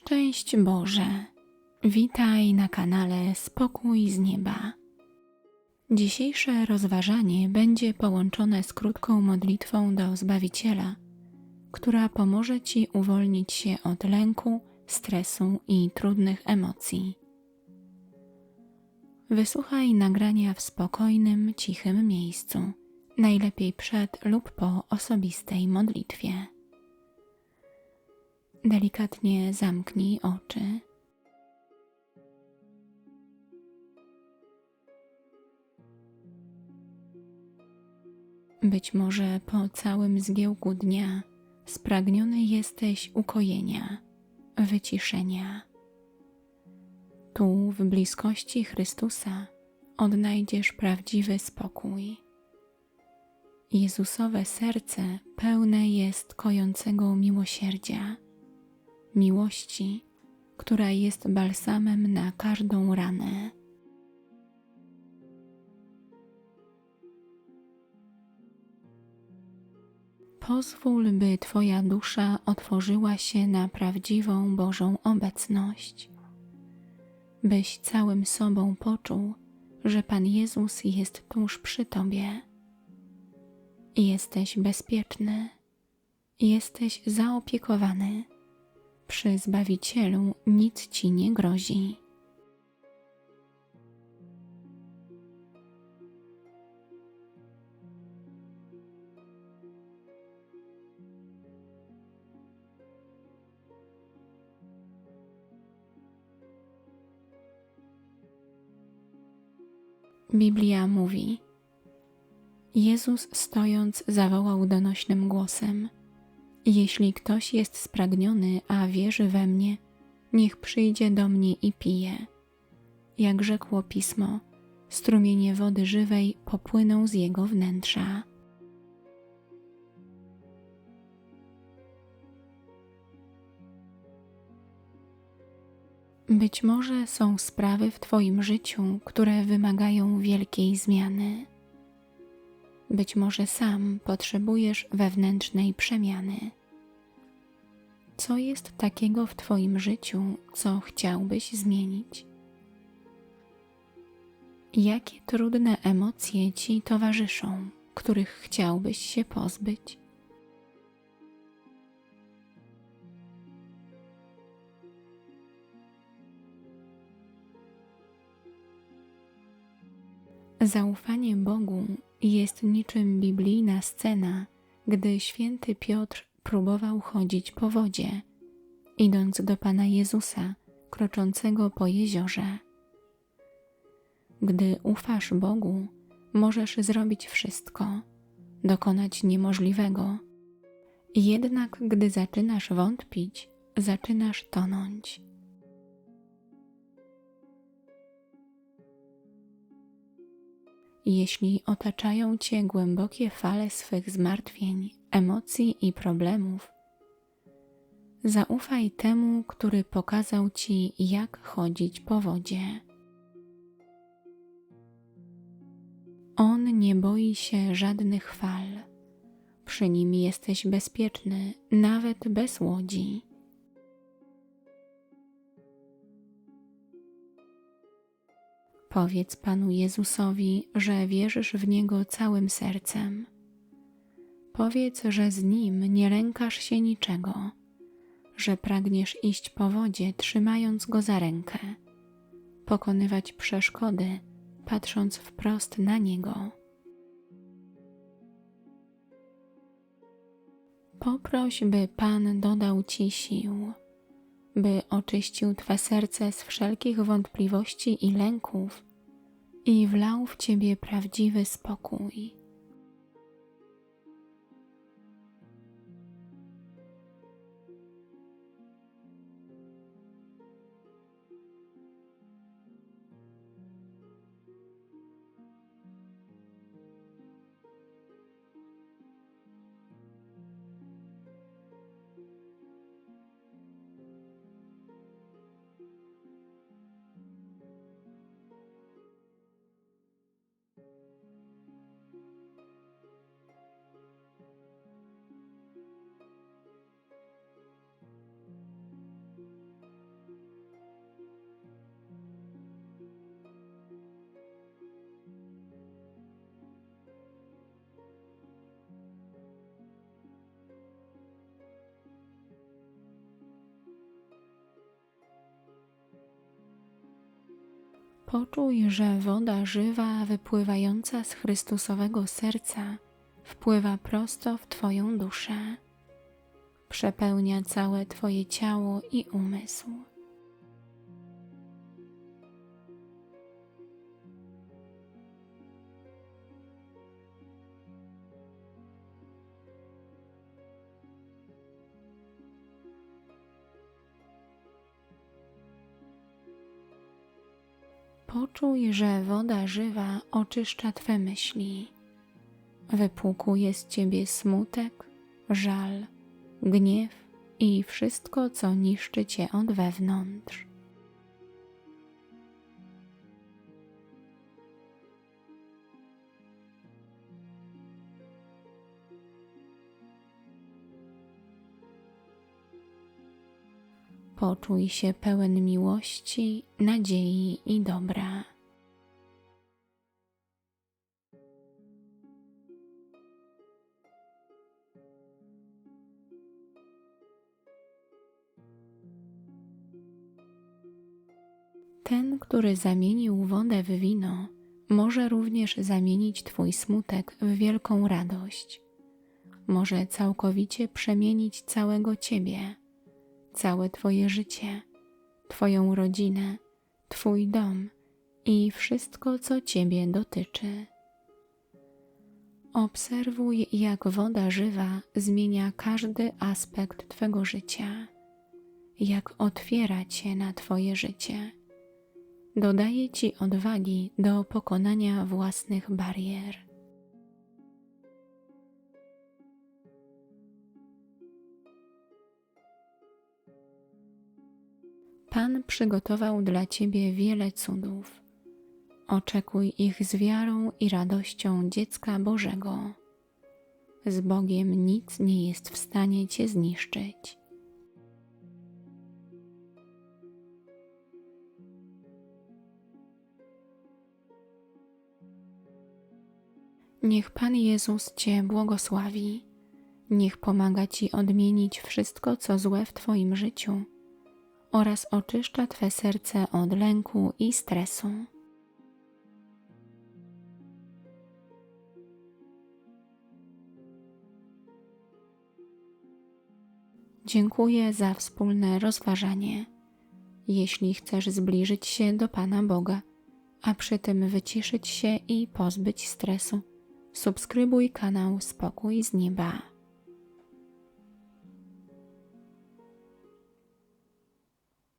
Szczęść Boże! Witaj na kanale Spokój z Nieba. Dzisiejsze rozważanie będzie połączone z krótką modlitwą do Zbawiciela, która pomoże Ci uwolnić się od lęku, stresu i trudnych emocji. Wysłuchaj nagrania w spokojnym, cichym miejscu, najlepiej przed lub po osobistej modlitwie. Delikatnie zamknij oczy. Być może po całym zgiełku dnia spragniony jesteś ukojenia, wyciszenia. Tu, w bliskości Chrystusa, odnajdziesz prawdziwy spokój. Jezusowe serce pełne jest kojącego miłosierdzia miłości, która jest balsamem na każdą ranę. Pozwól, by Twoja dusza otworzyła się na prawdziwą Bożą obecność, byś całym sobą poczuł, że Pan Jezus jest tuż przy Tobie. Jesteś bezpieczny, jesteś zaopiekowany przy Zbawicielu nic ci nie grozi. Biblia mówi: Jezus stojąc zawołał donośnym głosem: jeśli ktoś jest spragniony, a wierzy we mnie, niech przyjdzie do mnie i pije. Jak rzekło pismo, strumienie wody żywej popłyną z jego wnętrza. Być może są sprawy w Twoim życiu, które wymagają wielkiej zmiany. Być może sam potrzebujesz wewnętrznej przemiany. Co jest takiego w Twoim życiu, co chciałbyś zmienić? Jakie trudne emocje Ci towarzyszą, których chciałbyś się pozbyć? Zaufanie Bogu jest niczym biblijna scena, gdy święty Piotr próbował chodzić po wodzie, idąc do Pana Jezusa, kroczącego po jeziorze. Gdy ufasz Bogu, możesz zrobić wszystko, dokonać niemożliwego. Jednak gdy zaczynasz wątpić, zaczynasz tonąć. Jeśli otaczają cię głębokie fale swych zmartwień, emocji i problemów, zaufaj temu, który pokazał ci, jak chodzić po wodzie. On nie boi się żadnych fal. Przy nim jesteś bezpieczny, nawet bez łodzi. Powiedz Panu Jezusowi, że wierzysz w Niego całym sercem. Powiedz, że z Nim nie lękasz się niczego, że pragniesz iść po wodzie, trzymając Go za rękę, pokonywać przeszkody, patrząc wprost na Niego. Poproś, by Pan dodał Ci sił by oczyścił Twe serce z wszelkich wątpliwości i lęków i wlał w Ciebie prawdziwy spokój. Poczuj, że woda żywa wypływająca z Chrystusowego serca wpływa prosto w Twoją duszę. Przepełnia całe Twoje ciało i umysł. Poczuj, że woda żywa oczyszcza Twe myśli. Wypłukuje z Ciebie smutek, żal, gniew i wszystko, co niszczy Cię od wewnątrz. Poczuj się pełen miłości, nadziei i dobra. Ten, który zamienił wodę w wino, może również zamienić Twój smutek w wielką radość. Może całkowicie przemienić całego Ciebie, całe Twoje życie, Twoją rodzinę, Twój dom i wszystko, co Ciebie dotyczy. Obserwuj, jak woda żywa zmienia każdy aspekt Twego życia, jak otwiera Cię na Twoje życie dodaje Ci odwagi do pokonania własnych barier. Pan przygotował dla Ciebie wiele cudów. Oczekuj ich z wiarą i radością dziecka Bożego. Z Bogiem nic nie jest w stanie Cię zniszczyć. Niech Pan Jezus Cię błogosławi. Niech pomaga Ci odmienić wszystko, co złe w Twoim życiu oraz oczyszcza Twe serce od lęku i stresu. Dziękuję za wspólne rozważanie. Jeśli chcesz zbliżyć się do Pana Boga, a przy tym wyciszyć się i pozbyć stresu, subskrybuj kanał Spokój z Nieba.